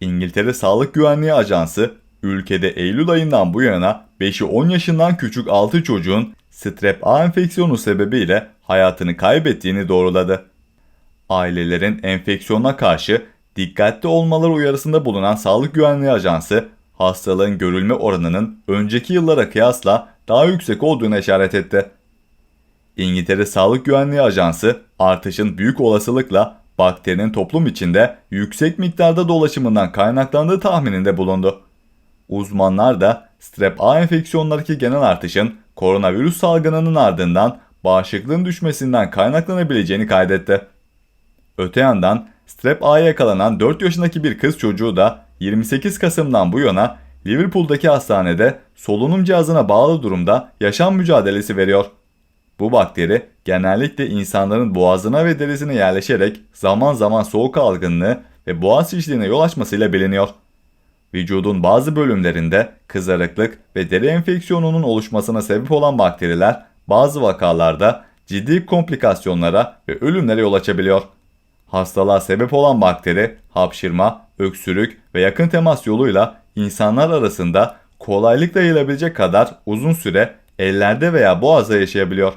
İngiltere Sağlık Güvenliği Ajansı, ülkede Eylül ayından bu yana 5'i 10 yaşından küçük 6 çocuğun strep A enfeksiyonu sebebiyle hayatını kaybettiğini doğruladı. Ailelerin enfeksiyona karşı dikkatli olmaları uyarısında bulunan Sağlık Güvenliği Ajansı, hastalığın görülme oranının önceki yıllara kıyasla daha yüksek olduğunu işaret etti. İngiltere Sağlık Güvenliği Ajansı artışın büyük olasılıkla bakterinin toplum içinde yüksek miktarda dolaşımından kaynaklandığı tahmininde bulundu. Uzmanlar da strep A enfeksiyonlardaki genel artışın koronavirüs salgınının ardından bağışıklığın düşmesinden kaynaklanabileceğini kaydetti. Öte yandan strep A'ya yakalanan 4 yaşındaki bir kız çocuğu da 28 Kasım'dan bu yana Liverpool'daki hastanede solunum cihazına bağlı durumda yaşam mücadelesi veriyor. Bu bakteri genellikle insanların boğazına ve derisine yerleşerek zaman zaman soğuk algınlığı ve boğaz şişliğine yol açmasıyla biliniyor. Vücudun bazı bölümlerinde kızarıklık ve deri enfeksiyonunun oluşmasına sebep olan bakteriler bazı vakalarda ciddi komplikasyonlara ve ölümlere yol açabiliyor. Hastalığa sebep olan bakteri hapşırma, öksürük ve yakın temas yoluyla insanlar arasında kolaylıkla yayılabilecek kadar uzun süre ellerde veya boğazda yaşayabiliyor.